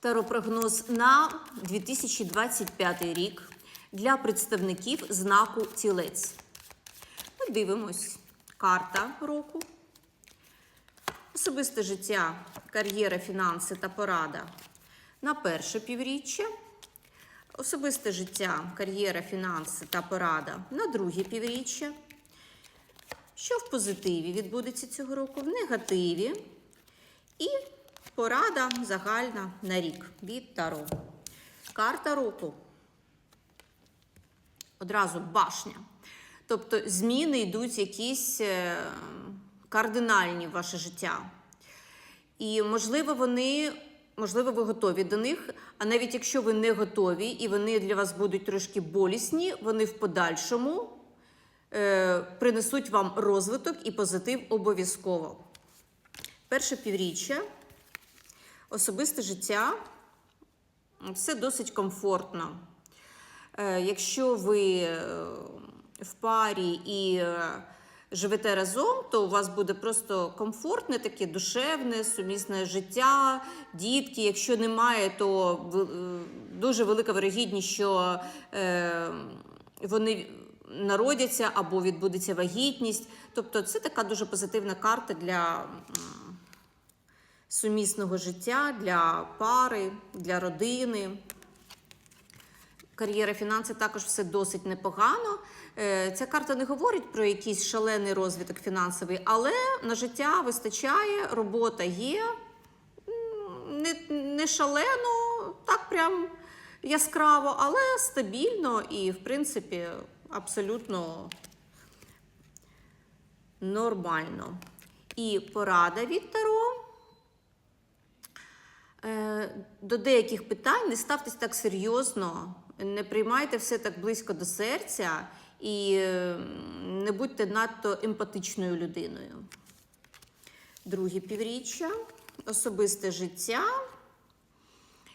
Таропрогноз на 2025 рік для представників знаку Тілець. Ми дивимось карта року. Особисте життя, кар'єра, фінанси та порада на перше півріччя. Особисте життя, кар'єра, фінанси та порада на друге півріччя. Що в позитиві відбудеться цього року, в негативі. І порада загальна на рік від Таро. Карта року. Одразу башня. Тобто зміни йдуть якісь е, кардинальні в ваше життя. І, можливо, вони, можливо, ви готові до них. А навіть якщо ви не готові і вони для вас будуть трошки болісні, вони в подальшому е, принесуть вам розвиток і позитив обов'язково. Перше півріччя, особисте життя, все досить комфортно. Е, Якщо ви е, в парі і е, живете разом, то у вас буде просто комфортне, таке душевне, сумісне життя, дітки. Якщо немає, то дуже велика вирогідність, що вони народяться або відбудеться вагітність. Тобто це така дуже позитивна карта для сумісного життя, для пари, для родини. Кар'єра, фінанси також все досить непогано. Е, Ця карта не говорить про якийсь шалений розвиток фінансовий, але на життя вистачає, робота є. Не, не шалено, так прям яскраво, але стабільно і, в принципі, абсолютно нормально. І порада від Таро. Е, До деяких питань не ставтесь так серйозно, не приймайте все так близько до серця і не будьте надто емпатичною людиною. Друге півріччя, особисте життя.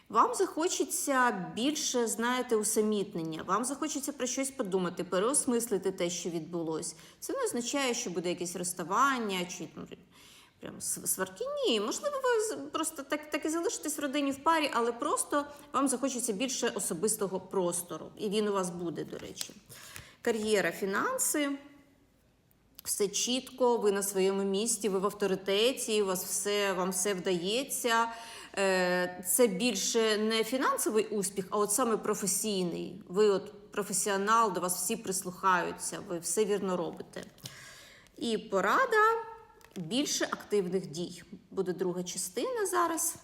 Вам захочеться більше, знаєте, усамітнення. Вам захочеться про щось подумати, переосмислити те, що відбулось. Це не означає, що буде якесь розставання чи ну, прям сварки. Ні, можливо, ви просто так, так і залишитесь в родині в парі, але просто вам захочеться більше особистого простору. І він у вас буде, до речі. Кар'єра, фінанси. Все чітко, ви на своєму місці, ви в авторитеті, у вас все, вам все вдається. Е, Це більше не фінансовий успіх, а от саме професійний. Ви от професіонал, до вас всі прислухаються, ви все вірно робите. І порада більше активних дій. Буде друга частина зараз.